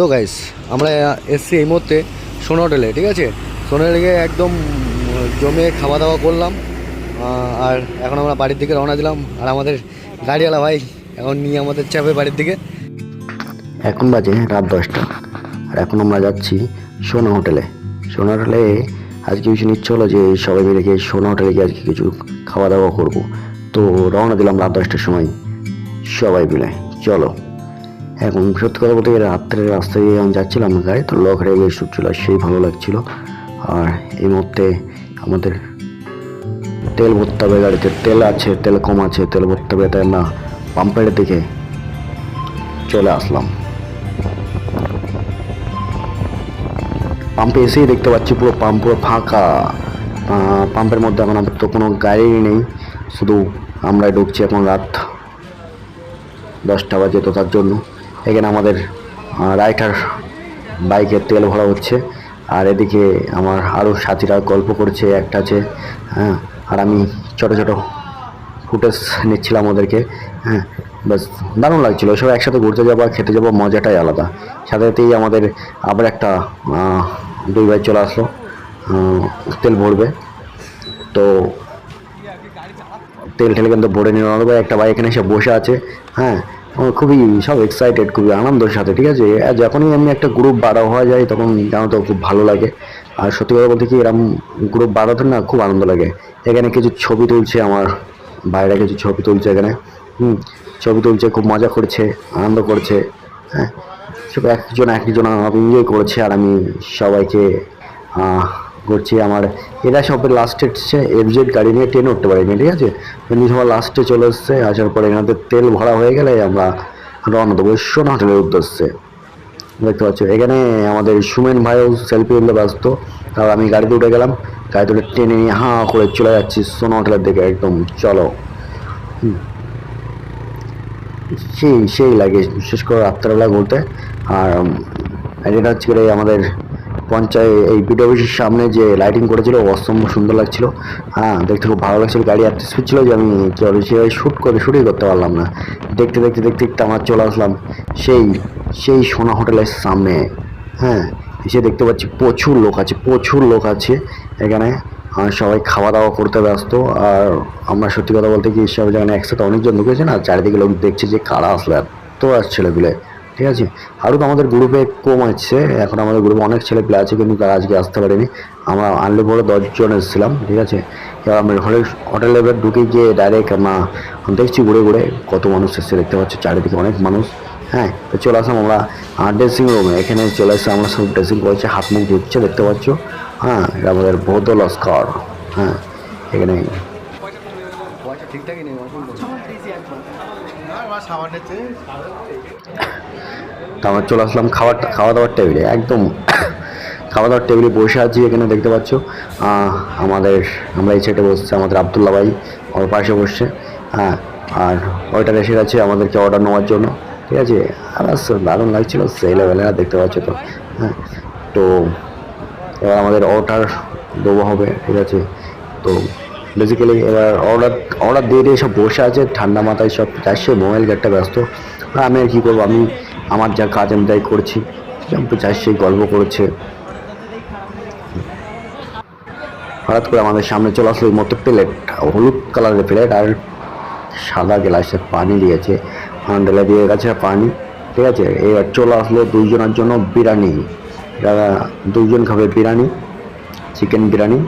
So guys আমরা এসছি এই মুহূর্তে সোনা হোটেলে, ঠিক আছে? সোনা হোটেলে একদম জমে খাওয়া দাওয়া করলাম আর এখন আমরা বাড়ির দিকে রওনা দিলাম, আর আমাদের গাড়িওয়ালা ভাই এখন নিয়ে আমাদের চাপে বাড়ির দিকে। এখন বাজে রাত দশটা, আর এখন আমরা যাচ্ছি সোনা হোটেলে। সোনা হোটেলে আজকে কিছু নিচ্ছে হলো যে সবাই মিলে গিয়ে সোনা হোটেলে গিয়ে আজকে কিছু খাওয়া দাওয়া করব। তো রওনা দিলাম রাত দশটার সময়, সবাই মিলে। চলো। এখন সত্যি কথা বলতে রাত্রে রাস্তায় দিয়ে আমি যাচ্ছিলাম গাড়ি, তো লক হয়ে গিয়ে শুটছিল সেই ভালো লাগছিল। আর এই মুহূর্তে আমাদের তেল ভরতে হবে গাড়িতে। তেল আছে, তেল কম আছে, তেল ভরতে হবে, তাই না? পাম্পের দিকে চলে আসলাম। পাম্পে এসেই দেখতে পাচ্ছি পুরো পাম্প পুরো ফাঁকা। পাম্পের মধ্যে এখন তো কোনো গাড়ি নেই। শুধু আমরা ঢুকছি এখন রাত দশটা বাজে তো তার জন্য। এখানে আমাদের রাইটার বাইকে তেল ভরা হচ্ছে। আর এদিকে আমার আরও সাথীরা গল্প করছে, একটা আছে হ্যাঁ আর আমি ছোটো ছোটো ফুটেজ নিচ্ছিলাম ওদেরকে হ্যাঁ বাস দারুণ লাগছিল। সব একসাথে ঘুরতে যাব আর খেতে যাব, মজাটাই আলাদা। সাথে সাথেই আমাদের আবার একটা দুই ভাই চলে আসলো তেল ভরবে। তো তেল ঠেলে কিন্তু ভরে নেব একটা ভাই এখানে এসে বসে আছে হ্যাঁ খুবই সব এক্সাইটেড খুবই আনন্দের সাথে, ঠিক আছে? যখনই এমনি একটা গ্রুপ বাড়া হওয়া যায়, তখন জানো তো খুব ভালো লাগে। আর সত্যি কথা বলতে কি এরকম গ্রুপ বাড়াতে না খুব আনন্দ লাগে। এখানে কিছু ছবি তুলছে আমার বাইরে কিছু ছবি তুলছে এখানে। হুম, ছবি তুলছে, খুব মজা করছে, আনন্দ করছে হ্যাঁ? সব একজন একজন এনজয় করছে, আর আমি সবাইকে করছি আমার। এরা সব লাস্টে এসছে এফজেড গাড়ি নিয়ে ট্রেনে উঠতে পারিনি, ঠিক আছে? এমনি সবার লাস্টে চলে এসছে, আসার পরে এখানে তেল ভরা হয়ে গেলে আমরা রওনা দেবো সোনা হোটেলের উদ্দেশ্যে। দেখতে পাচ্ছ, এখানে আমাদের সুমেন ভাইও সেলফি তুলতে ব্যস্ত। তার আমি গাড়িতে উঠে গেলাম গাড়িতে উঠে ট্রেনে নিয়ে হাঁ করে চলে যাচ্ছি, সোনা হোটেলের দিকে, একদম চলো। সেই সেই লাগে বিশেষ করে রাত্রেবেলা ঘুরতে। আর এটা হচ্ছে আমাদের পঞ্চায়েত, এই বিডি অফিসের সামনে যে লাইটিং করেছিল, অসম্ভব সুন্দর লাগছিল। হ্যাঁ দেখতে খুব ভালো লাগছিল, গাড়ি এত স্পিড ছিল যে আমি কি বলে শ্যুট করে শ্যুটই করতে পারলাম না। দেখতে দেখতে দেখতে দেখতে আমার চলে আসলাম। সেই সেই সোনা হোটেলের সামনে। হ্যাঁ এসে দেখতে পাচ্ছি প্রচুর লোক আছে, প্রচুর লোক আছে এখানে। সবাই খাওয়া দাওয়া করতে ব্যস্ত। আর আমরা সত্যি কথা বলতে কি, সব যেখানে একসাথে অনেকজন ঢুকেছে না, চারিদিকে লোক দেখছে যে কারা আসলে, এত আর ছেলেপিলে। ঠিক আছে? আরও তো আমাদের গ্রুপে কম আছে। এখন আমাদের গ্রুপে অনেক ছেলেপিলে আছে, কিন্তু তারা আজকে আসতে পারেনি। আমরা আনলে পরে দশজন এসেছিলাম, ঠিক আছে? এবার আমরা হোটেল হোটেলে এবার ঢুকে গিয়ে ডাইরেক্ট আমরা দেখছি ঘুরে ঘুরে কত মানুষ এসছে, দেখতে পাচ্ছি চারিদিকে অনেক মানুষ। হ্যাঁ তো চলে আসলাম আমরা ড্রেসিং রুমে এখানে চলে এসে আমরা সব ড্রেসিং করেছি, হাত মুখ ধুচ্ছে, দেখতে পাচ্ছ? হ্যাঁ এটা আমাদের বৌদ্ধ লস্কর হ্যাঁ এখানে ঠিকঠাকই নেই। তো আমরা চলে আসলাম খাবার খাওয়া দাওয়ার টেবিলে। একদম খাওয়া দাওয়ার টেবিলে বসে আছি এখানে, দেখতে পাচ্ছ। আমাদের, আমরা এই সাইডে বসছে, আমাদের আবদুল্লা ভাই ওর পাশে বসছে। হ্যাঁ আর ওইটা এসে গেছে আমাদেরকে অর্ডার নেওয়ার জন্য। ঠিক আছে? আর দারুণ লাগছিল সেই লেভেলে দেখতে পাচ্ছ তো। হ্যাঁ তো এবার আমাদের অর্ডার দেবো হবে, ঠিক আছে? তো বেসিক্যালি এবার অর্ডার অর্ডার দিয়ে দিয়ে সব বসে আছে, ঠান্ডা মাথায় সব যাচ্ছে মোবাইল ঘাটটা ব্যস্ত। আমি আর কী করব, আমি, আমার যা কাজ আমি তাই করছি। যাচ্ছে গল্প করছে। হঠাৎ করে আমাদের সামনে চলে আসলো মতো প্লেট হলুদ কালারের প্লেট আর সাদা গ্লাসে পানি দিয়েছে। ঢেলে দিয়ে গেছে পানি, ঠিক আছে? এবার চলে আসলো দুইজনের জন্য বিরিয়ানি। দুইজন খাবে বিরিয়ানি চিকেন বিরিয়ানি।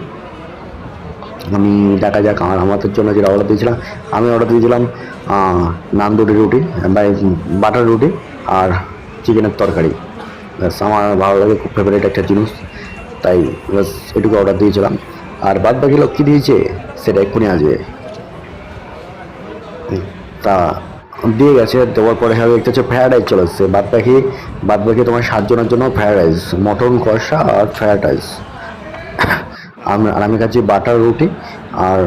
আমি দেখা যাক আর আমাদের জন্য যেটা অর্ডার দিয়েছিলাম, আমি অর্ডার দিয়েছিলাম নান দুটি রুটি বা বাটার রুটি আর চিকেনের তরকারি। ব্যাস, আমার ভালো লাগে, খুব ফেভারিট একটা জিনিস। তাই ব্যাস, এটুকু অর্ডার দিয়েছিলাম। আর বাদ বাকি লোক কী দিয়েছে, সেটা এক্ষুনি আসবে। তা, দিয়ে গেছে, দেওয়ার পরে হবে একটা হচ্ছে ফ্রায়েড রাইস চলে এসছে। বাদ বাকি বাদ বাকি তোমার সাতজনের জন্য ফ্রায়েড রাইস মটন কষা আর ফ্রায়েড রাইস আর আমি খাচ্ছি বাটার রুটি আর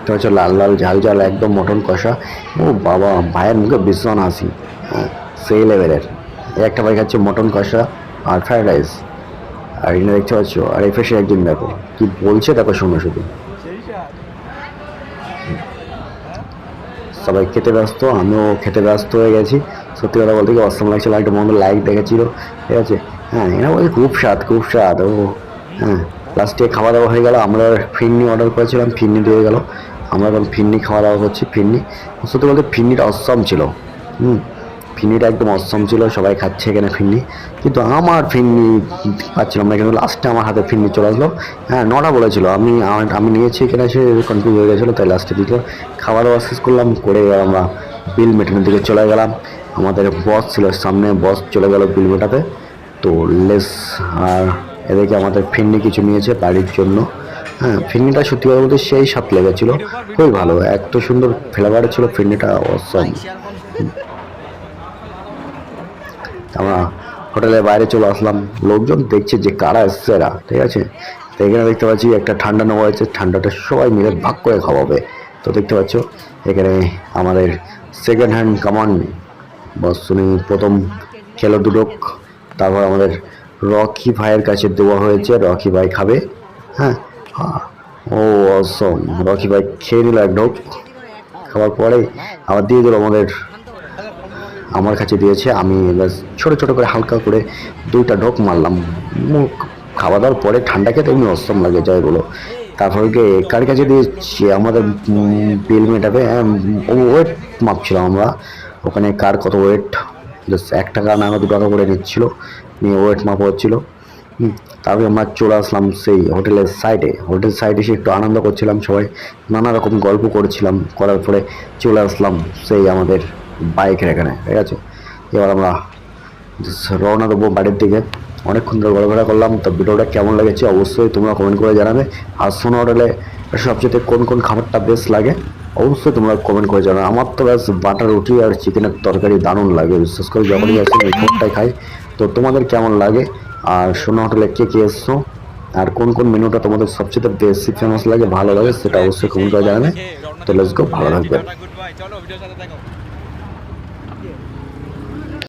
এটা হচ্ছে লাল লাল ঝাল ঝাল, একদম মটন কষা। ও বাবা, ভাইয়ের মুখে ভীষণ হাসি। সেই লেভেলের। একটা ভাই খাচ্ছে মটন কষা আর ফ্রাইড রাইস। আর এখানে দেখতে পাচ্ছ, আর এই ফেসে একজন দেখো, কি বলছে দেখো শুনে শুধু। সবাই খেতে ব্যস্ত, আমিও খেতে ব্যস্ত হয়ে গেছি। সত্যি কথা বলতে কি অসম লাগছিল একটা বন্ধু লাইক দেখেছিল। ঠিক আছে? হ্যাঁ এরা বলছে খুব স্বাদ খুব স্বাদ। ও হ্যাঁ। লাস্টে খাওয়া দাওয়া হয়ে গেল, আমরা ফিরনি অর্ডার করেছিলাম ফিরনি দিয়ে গেল। আমরা এখন ফিরনি খাওয়া দাওয়া করছি ফিরনি সত্যি বলতে ফিরনিটা অসম ছিল। হুম ফিরনিটা একদম অসম ছিল, সবাই খাচ্ছে এখানে ফিরনি কিন্তু আমার ফিরনি পাচ্ছিলাম না, কিন্তু লাস্টে আমার হাতে ফিরনি চলে আসলো। হ্যাঁ নটা বলেছিল, আমি আমি নিয়েছি এখানে এসে কনফিউজ হয়ে গেছিল, তাই লাস্টে দিল। খাওয়া দাওয়া শেষ করলাম, করে আমরা বিল মেটানোর দিকে চলে গেলাম। আমাদের বস ছিল সামনে বস চলে গেল বিল মেটাতে। তো লেস আর এদিকে আমাদের ফিরনি কিছু নিয়েছে বাড়ির জন্য। হ্যাঁ ফিরনিটা সত্যি কথা বলতে সেই স্বাদ লেগেছিলো। খুবই ভালো। এত সুন্দর ফ্লেভার ছিল ফিরনিটা অসম আমরা হোটেলের বাইরে চলে আসলাম। লোকজন দেখছে যে কারা এসছে এরা, ঠিক আছে? তো এখানে দেখতে পাচ্ছি একটা ঠান্ডা নেওয়া হয়েছে। ঠান্ডাটা সবাই মিলে ভাগ করে খাওয়াবে। তো দেখতে পাচ্ছ, এখানে আমাদের সেকেন্ড হ্যান্ড কামান বস উনি প্রথম খেলো দুটো তারপর আমাদের রকি ভাইয়ের কাছে দেওয়া হয়েছে, রকি ভাই খাবে। হ্যাঁ? ও অসম রকি ভাই খেয়ে নিল এক ঢোক। খাওয়ার পরে আবার দিয়ে দিল আমাদের, আমার কাছে দিয়েছে। আমি ছোটো ছোটো করে হালকা করে দুইটা ঢোক মারলাম। মুখ খাওয়া দাওয়ার পরে ঠান্ডা খেতে এমনি অস্তম লাগে, যাই বলো। তারপরে গিয়ে কার কাছে দিয়েছি? আমাদের বিল মেটাবে। ওয়েট মাপছিলাম আমরা। ওখানে কার কত ওয়েট এক টাকা না দু টাকা করে নিচ্ছিল। নিয়ে ওয়েট মাপা হচ্ছিল। তারপরে আমরা চলে আসলাম সেই হোটেলের সাইডে হোটেল সাইডে এসে একটু আনন্দ করছিলাম সবাই। নানা রকম গল্প করছিলাম। করার পরে চলে আসলাম সেই আমাদের বাইকের এখানে, ঠিক আছে? এবার আমরা রওনা দেবো বাড়ির দিকে। অনেকক্ষণ ধরে ঘোরাফেরা করলাম। তো ভিডিওটা কেমন লেগেছে অবশ্যই তোমরা কমেন্ট করে জানাবে। আর সোনো হোটেলে সবচেয়ে কোন কোন খাবারটা বেশ লাগে, অবশ্যই তোমরা কমেন্ট করে জানাবে। আমার তো ব্যাস বাটার রুটি আর চিকেনের তরকারি দারুণ লাগে। বিশেষ করে যখনই আসি খাবারটাই খাই। তো তোমাদের কেমন লাগে? আর সোনা হোটেলে কে কে এসছো? আর কোন কোন মেনুটা তোমাদের সবচেয়ে বেশি ফেমাস লাগে, ভালো লাগে, সেটা অবশ্যই কমেন্ট করে জানাবে। তো লেটস গো ভালো থাকবে